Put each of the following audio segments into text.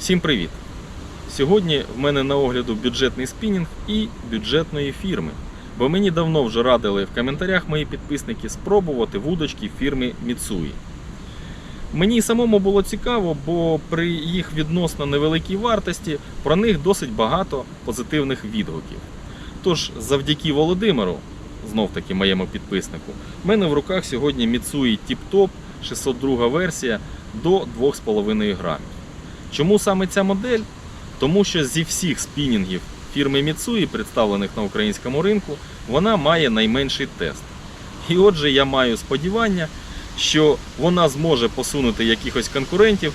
Всім привіт! Сьогодні в мене на огляду бюджетний спінінг і бюджетної фірми. Бо мені давно вже радили в коментарях мої підписники спробувати вудочки фірми Mitsui. Мені самому було цікаво, бо при їх відносно невеликій вартості про них досить багато позитивних відгуків. Тож, завдяки Володимиру, знов таки моєму підписнику, в мене в руках сьогодні Mitsui Tip Top 602 версія до 2,5 грамів. Чому саме ця модель? Тому що зі всіх спінінгів фірми Mitsui, представлених на українському ринку, вона має найменший тест. І отже, я маю сподівання, що вона зможе посунути якихось конкурентів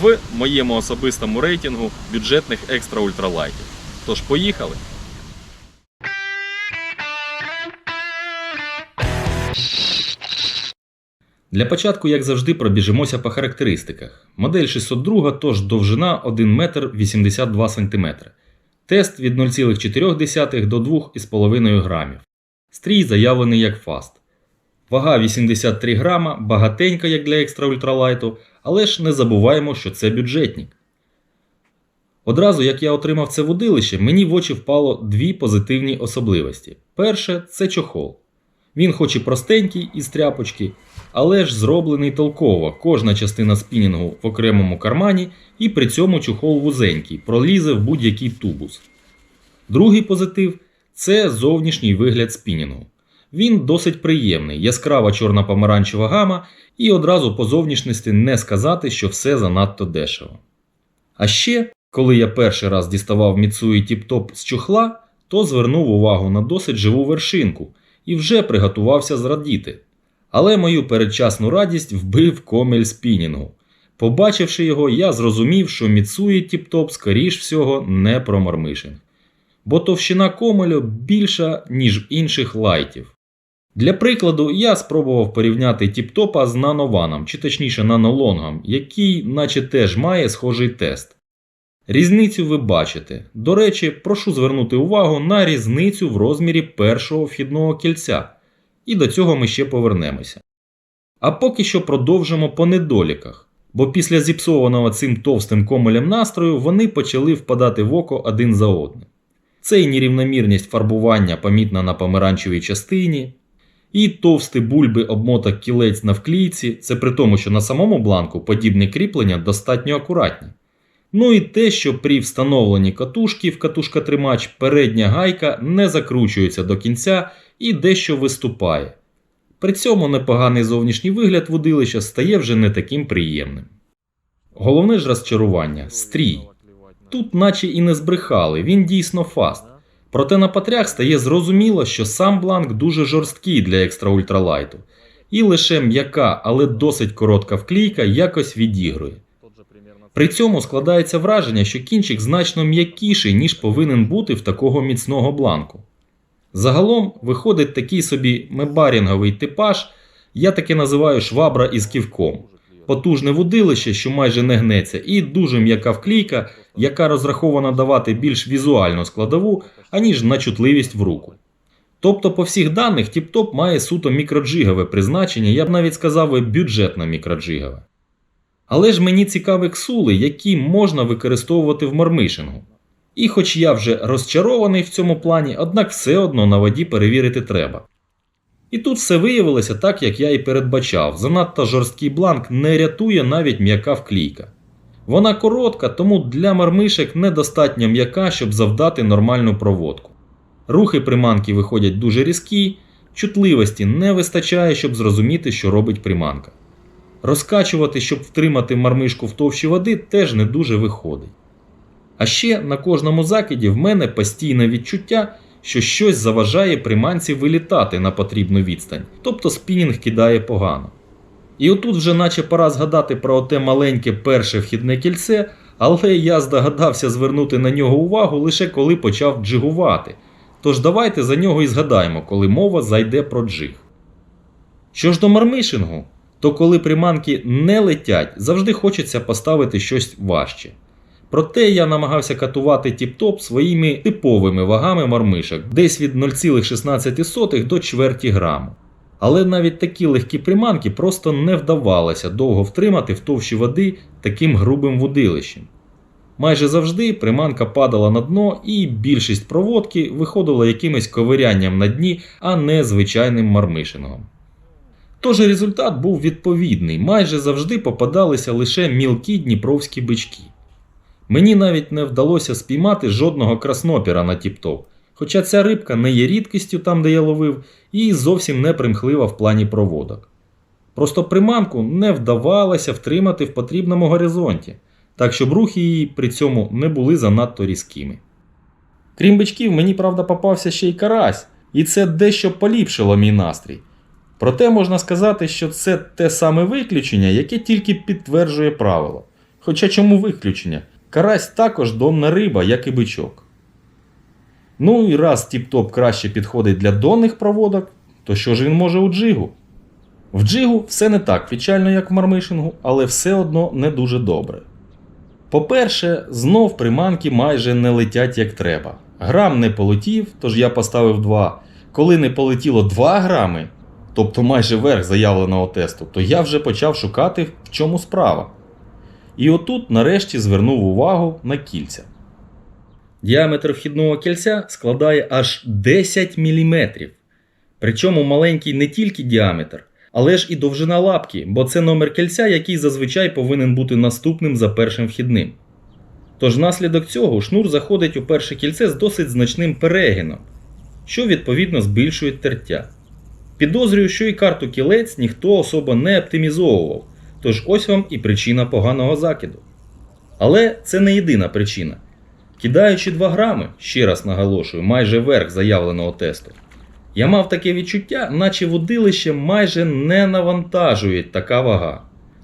в моєму особистому рейтингу бюджетних екстра ультралайтів. Тож поїхали! Для початку, як завжди, пробіжимося по характеристиках. Модель 602, тож довжина 1 метр 82 см. Тест від 0,4 до 2,5 грамів. Стрій заявлений як фаст. Вага 83 грама, багатенька як для екстра ультралайту, але ж не забуваємо, що це бюджетник. Одразу, як я отримав це водилище, мені в очі впало дві позитивні особливості. Перше це чохол. Він хоч і простенький із тряпочки, але ж зроблений толково, кожна частина спінінгу в окремому кармані і при цьому чохол вузенький, пролізе в будь-який тубус. Другий позитив це зовнішній вигляд спінінгу. Він досить приємний, яскрава чорна помаранчева гама, і одразу по зовнішності не сказати, що все занадто дешево. А ще, коли я перший раз діставав Mitsui Tip-Top з чохла, то звернув увагу на досить живу вершинку і вже приготувався зрадіти. Але мою передчасну радість вбив комель спінінгу. Побачивши його, я зрозумів, що Mitsui Tip-Top скоріш всього не про мармишинг. Бо товщина комелю більша, ніж інших лайтів. Для прикладу, я спробував порівняти тіп-топа з нанованом, чи точніше нанолонгом, який наче теж має схожий тест. Різницю ви бачите. До речі, прошу звернути увагу на різницю в розмірі першого вхідного кільця. І до цього ми ще повернемося. А поки що продовжимо по недоліках, бо після зіпсованого цим товстим комелем настрою вони почали впадати в око один за одним. Це і нерівномірність фарбування помітна на помаранчевій частині, і товсті бульби обмоток кілець на вклійці, це при тому, що на самому бланку подібні кріплення достатньо акуратні. Ну і те, що при встановленні катушки в катушка-тримач передня гайка не закручується до кінця і дещо виступає. При цьому непоганий зовнішній вигляд водилища стає вже не таким приємним. Головне ж розчарування стрій. Тут наче і не збрехали, він дійсно фаст. Проте на патрях стає зрозуміло, що сам бланк дуже жорсткий для екстра ультралайту, і лише м'яка, але досить коротка вклійка якось відігрує. При цьому складається враження, що кінчик значно м'якіший, ніж повинен бути в такого міцного бланку. Загалом виходить такий собі мебарінговий типаж, я таки називаю швабра із ківком. Потужне вудилище, що майже не гнеться, і дуже м'яка вклійка, яка розрахована давати більш візуальну складову, аніж на чутливість в руку. Тобто, по всіх даних, тіп-топ має суто мікроджигове призначення, я б навіть сказав бюджетно мікроджигове. Але ж мені цікаві ксули, які можна використовувати в мармишингу. І хоч я вже розчарований в цьому плані, однак все одно на воді перевірити треба. І тут все виявилося так, як я і передбачав. Занадто жорсткий бланк не рятує навіть м'яка вклійка. Вона коротка, тому для мармишек недостатньо м'яка, щоб завдати нормальну проводку. Рухи приманки виходять дуже різкі, чутливості не вистачає, щоб зрозуміти, що робить приманка. Розкачувати, щоб втримати мармишку в товщі води, теж не дуже виходить. А ще на кожному закиді в мене постійне відчуття, що щось заважає приманці вилітати на потрібну відстань, тобто спінінг кидає погано. І отут вже наче пора згадати про те маленьке перше вхідне кільце, але я здогадався звернути на нього увагу лише коли почав джигувати. Тож давайте за нього і згадаємо, коли мова зайде про джиг. Що ж до мармишингу, то коли приманки не летять, завжди хочеться поставити щось важче. Проте я намагався катувати тіп-топ своїми типовими вагами мармишок, десь від 0,16 до чверті граму. Але навіть такі легкі приманки просто не вдавалося довго втримати в товщі води таким грубим вудилищем. Майже завжди приманка падала на дно і більшість проводки виходила якимось ковирянням на дні, а не звичайним мармишингом. Тож результат був відповідний, майже завжди попадалися лише мілкі дніпровські бички. Мені навіть не вдалося спіймати жодного краснопіра на тіп-топ, хоча ця рибка не є рідкістю там, де я ловив, і зовсім не примхлива в плані проводок. Просто приманку не вдавалося втримати в потрібному горизонті, так щоб рухи її при цьому не були занадто різкими. Крім бичків, мені правда попався ще й карась, і це дещо поліпшило мій настрій. Проте можна сказати, що це те саме виключення, яке тільки підтверджує правило. Хоча чому виключення? Карась також донна риба, як і бичок. Ну і раз тіп-топ краще підходить для донних проводок, то що ж він може у джигу? В джигу все не так печально, як в мармишингу, але все одно не дуже добре. По-перше, знов приманки майже не летять як треба. Грам не полетів, тож я поставив 2. Коли не полетіло 2 грами, тобто майже верх заявленого тесту, то я вже почав шукати, в чому справа. І отут нарешті звернув увагу на кільця. Діаметр вхідного кільця складає аж 10 мм. Причому маленький не тільки діаметр, але ж і довжина лапки, бо це номер кільця, який зазвичай повинен бути наступним за першим вхідним. Тож внаслідок цього шнур заходить у перше кільце з досить значним перегином, що відповідно збільшує тертя. Підозрюю, що і карту кілець ніхто особо не оптимізовував, тож ось вам і причина поганого закиду. Але це не єдина причина. Кидаючи 2 грами, ще раз наголошую, майже верх заявленого тесту, я мав таке відчуття, наче водилище майже не навантажує така вага.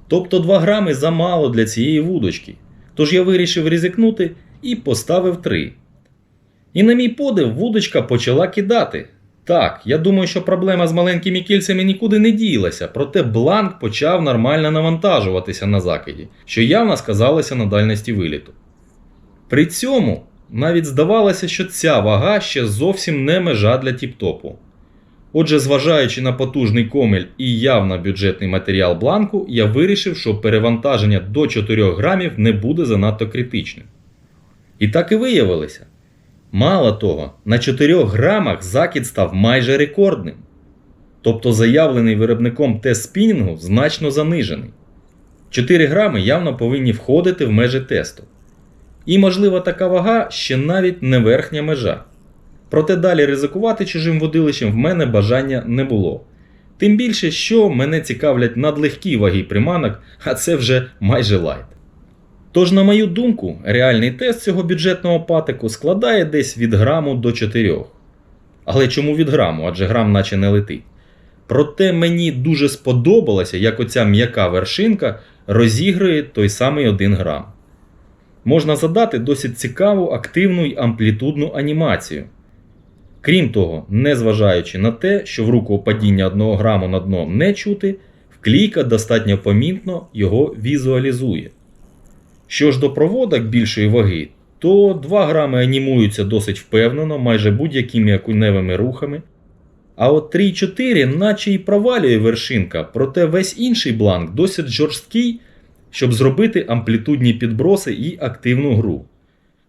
Тобто 2 грами замало для цієї вудочки. Тож я вирішив ризикнути і поставив 3. І на мій подив вудочка почала кидати. Так, я думаю, що проблема з маленькими кільцями нікуди не ділася, проте бланк почав нормально навантажуватися на закиді, що явно сказалося на дальності виліту. При цьому навіть здавалося, що ця вага ще зовсім не межа для тіп-топу. Отже, зважаючи на потужний комель і явно бюджетний матеріал бланку, я вирішив, що перевантаження до 4 грамів не буде занадто критичним. І так і виявилося. Мало того, на 4 грамах закид став майже рекордним. Тобто заявлений виробником тест спінінгу значно занижений. 4 грами явно повинні входити в межі тесту. І, можливо, така вага ще навіть не верхня межа. Проте далі ризикувати чужим водилищем в мене бажання не було. Тим більше, що мене цікавлять надлегкі ваги приманок, а це вже майже лайт. Тож, на мою думку, реальний тест цього бюджетного патику складає десь від граму до 4. Але чому від граму, адже грам наче не летить. Проте мені дуже сподобалося, як оця м'яка вершинка розігрує той самий 1 грам. Можна задати досить цікаву, активну й амплітудну анімацію. Крім того, незважаючи на те, що в руку падіння 1 граму на дно не чути, вклійка достатньо помітно його візуалізує. Що ж до проводок більшої ваги, то 2 грами анімуються досить впевнено, майже будь-якими окуневими рухами. А от 3-4 наче й провалює вершинка, проте весь інший бланк досить жорсткий, щоб зробити амплітудні підброси і активну гру.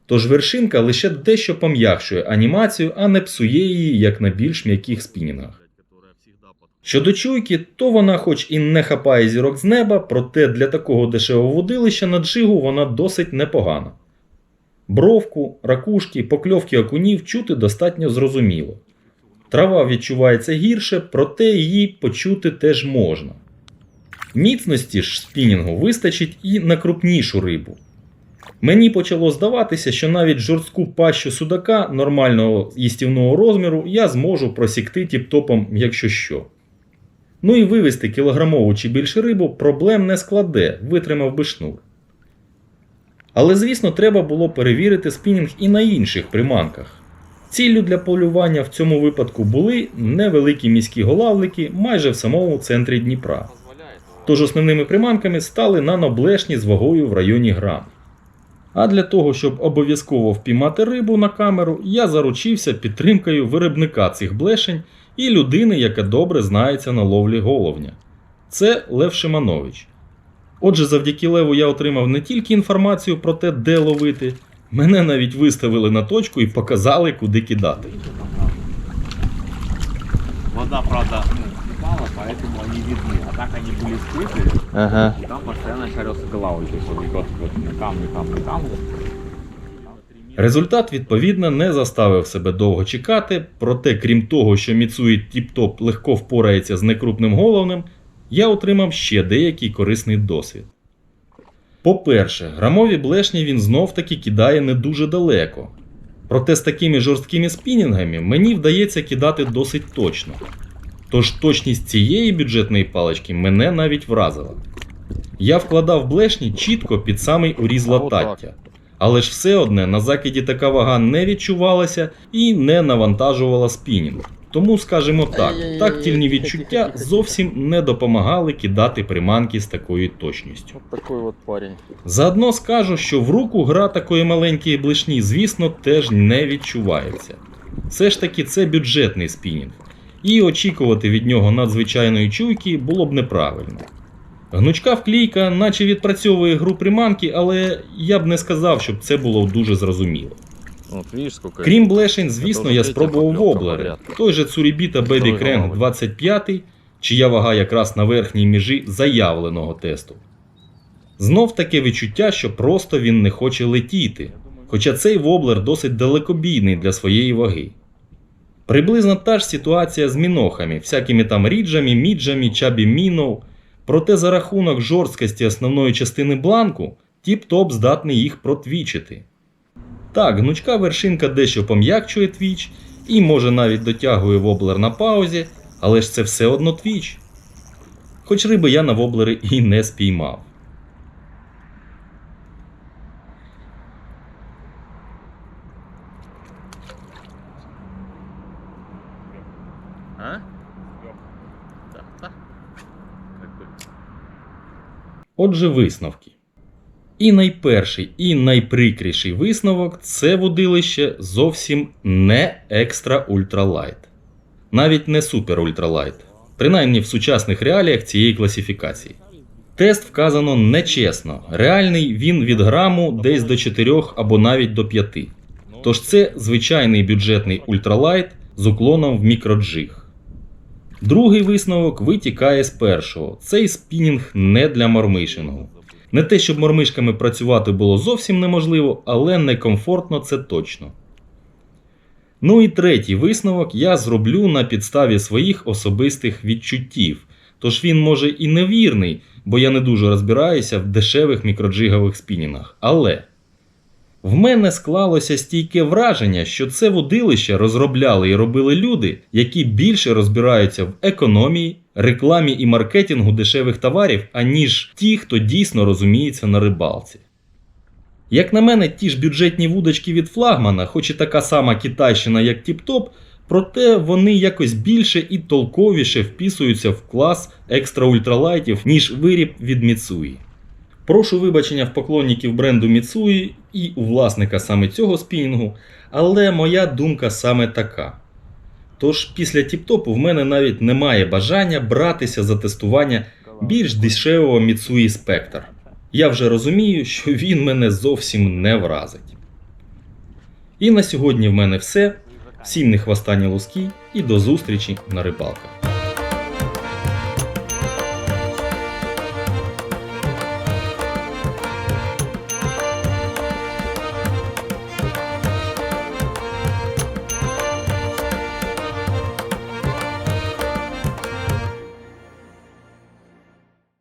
Тож вершинка лише дещо пом'якшує анімацію, а не псує її, як на більш м'яких спінінгах. Щодо чуйки, то вона хоч і не хапає зірок з неба, проте для такого дешевого водилища на джигу вона досить непогана. Бровку, ракушки, покльовки окунів чути достатньо зрозуміло. Трава відчувається гірше, проте її почути теж можна. Міцності ж спінінгу вистачить і на крупнішу рибу. Мені почало здаватися, що навіть жорстку пащу судака нормального їстівного розміру я зможу просікти тіп-топом, якщо що. Ну і вивести кілограмову чи більше рибу проблем не складе, витримав би шнур. Але, звісно, треба було перевірити спінінг і на інших приманках. Ціллю для полювання в цьому випадку були невеликі міські голавлики майже в самому центрі Дніпра. Тож основними приманками стали наноблешні з вагою в районі грам. А для того, щоб обов'язково впіймати рибу на камеру, я заручився підтримкою виробника цих блешень і людини, яка добре знається на ловлі головня. Це Лев Шиманович. Отже, завдяки леву я отримав не тільки інформацію про те, де ловити, мене навіть виставили на точку і показали, куди кидати. Вода, правда, ну, упала, поэтому они видны. А так они были скрыты, Ага. и там постоянно шарился голавль. То есть он идет вот на камни, камни, камни. Результат, відповідно, не заставив себе довго чекати, проте, крім того, що Міцуї Тіп-Топ легко впорається з некрупним головним, я отримав ще деякий корисний досвід. По-перше, грамові блешні він знов таки кидає не дуже далеко. Проте з такими жорсткими спінінгами мені вдається кидати досить точно. Тож точність цієї бюджетної палички мене навіть вразила. Я вкладав блешні чітко під самий уріз латаття. Але ж все одне на закиді така вага не відчувалася і не навантажувала спінінг. Тому, скажімо так, тактильні відчуття зовсім не допомагали кидати приманки з такою точністю. Заодно скажу, що в руку гра такої маленької блишні, звісно, теж не відчувається. Все ж таки, це бюджетний спінінг, і очікувати від нього надзвичайної чуйки було б неправильно. Гнучка вклійка, наче відпрацьовує гру приманки, але я б не сказав, щоб це було дуже зрозуміло. Крім блешень, звісно, я спробував воблери. Той же Цурібіта Crank головний. 25, чия вага якраз на верхній межі заявленого тесту. Знов таке відчуття, що просто він не хоче летіти, хоча цей воблер досить далекобійний для своєї ваги. Приблизно та ж ситуація з мінохами, всякими там ріджами, міджами, чабі мінов. Проте за рахунок жорсткості основної частини бланку, тіп-топ здатний їх протвічити. Так, гнучка вершинка дещо пом'якчує твіч і може навіть дотягує воблер на паузі, але ж це все одно твіч. Хоч риби я на воблери і не спіймав. Отже, висновки. І найперший, і найприкріший висновок це водилище зовсім не екстра ультралайт. Навіть не супер ультралайт, принаймні в сучасних реаліях цієї класифікації. Тест вказано нечесно, реальний він від граму десь до 4 або навіть до 5. Тож це звичайний бюджетний ультралайт з уклоном в мікроджиг. Другий висновок витікає з першого. Цей спінінг не для мормишингу. Не те, щоб мормишками працювати було зовсім неможливо, але некомфортно це точно. Ну і третій висновок я зроблю на підставі своїх особистих відчуттів. Тож він може і невірний, бо я не дуже розбираюся в дешевих мікроджигових спінінгах. Але в мене склалося стійке враження, що це водилище розробляли і робили люди, які більше розбираються в економії, рекламі і маркетингу дешевих товарів, аніж ті, хто дійсно розуміється на рибалці. Як на мене, ті ж бюджетні вудочки від флагмана, хоч і така сама китайщина, як Тіп-Топ, проте вони якось більше і толковіше вписуються в клас екстра ультралайтів, ніж виріб від Міцуї. Прошу вибачення в поклонників бренду Міцуї і у власника саме цього спінінгу, але моя думка саме така. Тож після тіп-топу в мене навіть немає бажання братися за тестування більш дешевого Mitsui Spectre. Я вже розумію, що він мене зовсім не вразить. І на сьогодні в мене все. Всім не хвастання луски і до зустрічі на рибалках.